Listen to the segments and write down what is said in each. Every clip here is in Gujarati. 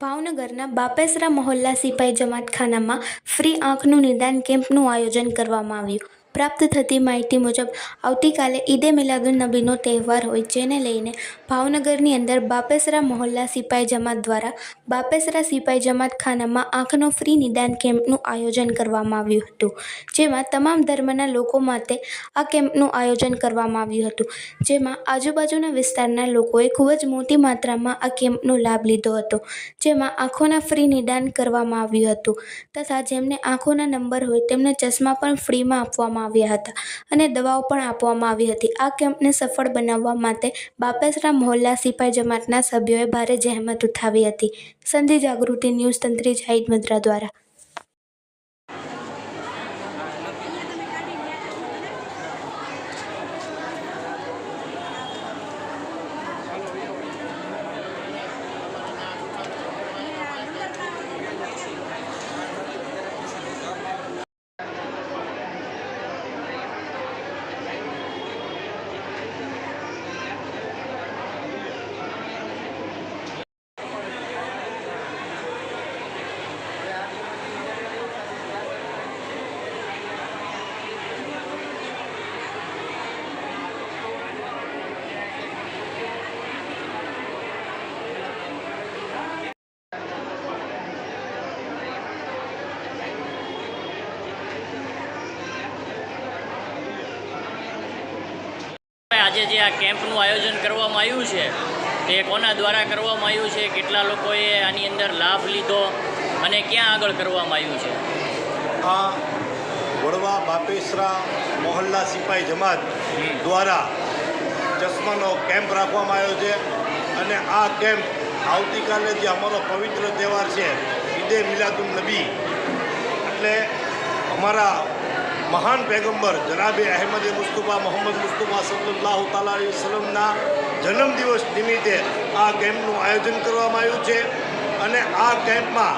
ભાવનગરના બાપેસરા મહોલ્લા સિપાઈ જમાતખાનામાં ફ્રી આંખનું નિદાન કેમ્પનું આયોજન કરવામાં આવ્યું. પ્રાપ્ત થતી માહિતી મુજબ, આવતીકાલે ઈદે મિલાદુન નબીનો તહેવાર હોય જેને લઈને ભાવનગરની અંદર બાપેસરા મહોલ્લા સિપાઈ જમાત દ્વારા બાપેસરા સિપાઈ જમાતખાનામાં આંખનો ફ્રી નિદાન કેમ્પનું આયોજન કરવામાં આવ્યું હતું. જેમાં તમામ ધર્મના લોકો માટે આ કેમ્પનું આયોજન કરવામાં આવ્યું હતું. જેમાં આજુબાજુના વિસ્તારના લોકોએ ખૂબ જ મોટી માત્રામાં આ કેમ્પનો લાભ લીધો હતો, જેમાં આંખોના ફ્રી નિદાન કરવામાં આવ્યું હતું તથા જેમને આંખોના નંબર હોય તેમને ચશ્મા પણ ફ્રીમાં આપવામાં આવ્યા હતા અને દવાઓ પણ આપવામાં આવી હતી. આ કેમ્પને સફળ બનાવવા માટે બાપેસરા મહોલ્લા સિપાઈ જમાતના સભ્યોએ ભારે જહેમત ઉઠાવી હતી. સંધિ જાગૃતિ ન્યૂઝ તંત્રી જાહિદ મદ્રા દ્વારા. આજે જે આ કેમ્પનું આયોજન કરવામાં આવ્યું છે તે કોના દ્વારા કરવામાં આવ્યું છે કેટલા લોકોએ આની અંદર લાભ લીધો અને ક્યાં આગળ કરવામાં આવ્યું છે? આ વડવા બાપેસરા મોહલ્લા સિપાઈ જમાત દ્વારા ચશ્માનો કેમ્પ રાખવામાં આવ્યો છે અને આ કેમ્પ આવતીકાલે જે અમારો પવિત્ર તહેવાર છે ઈદે મિલાદુલ નબી. એટલે અમારા મહાન પેગમ્બર જનાબે અહેમદ મુસ્તુફા મોહમ્મદ મુસ્તુફા સલ્લાહ તાલા વસલમના જન્મદિવસ નિમિત્તે આ કેમ્પનું આયોજન કરવામાં આવ્યું છે. અને આ કેમ્પમાં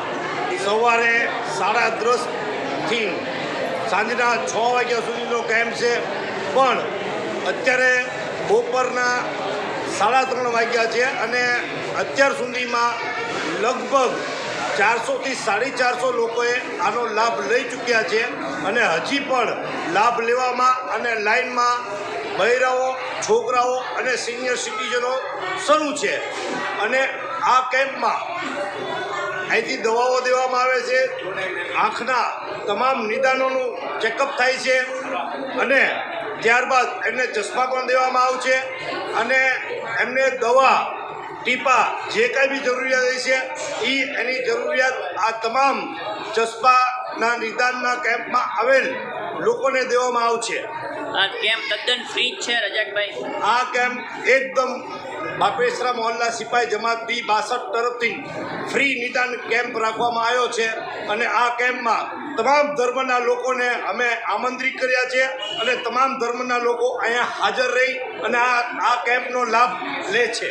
સવારે સાડા દસથી સાંજના છ વાગ્યા સુધીનો કેમ્પ છે. પણ અત્યારે બપોરના સાડા ત્રણ વાગ્યા છે અને અત્યાર સુધીમાં લગભગ ચારસોથી સાડી ચારસો લોકોએ આનો લાભ લઈ ચૂક્યા છે અને હજી પણ લાભ લેવામાં અને લાઈનમાં બહેરાઓ, છોકરાઓ અને સિનિયર સિટીઝનો શરૂ છે. અને આ કેમ્પમાં અહીંથી દવાઓ દેવામાં આવે છે. આંખના તમામ નિદાનોનું ચેકઅપ થાય છે અને ત્યારબાદ એમને ચશ્મા પણ દેવામાં આવશે અને એમને દવા ટીપા જે કાંઈ બી જરૂરિયાત હોય છે એ એની જરૂરિયાત આ તમામ ચશ્માના નિદાનના કેમ્પમાં આવેલ લોકોને દેવામાં આવશે. આ કેમ્પ તદ્દન ફ્રી છે રજાકભાઈ? આ કેમ્પ એકદમ બાપેસરા મોહલ્લા સિપાઈ જમાત બી બાસઠ તરફથી ફ્રી નિદાન કેમ્પ રાખવામાં આવ્યો છે અને આ કેમ્પમાં તમામ ધર્મના લોકોને અમે આમંત્રિત કર્યા છે અને તમામ ધર્મના લોકો અહીંયા હાજર રહી અને આ આ કેમ્પનો લાભ લે છે.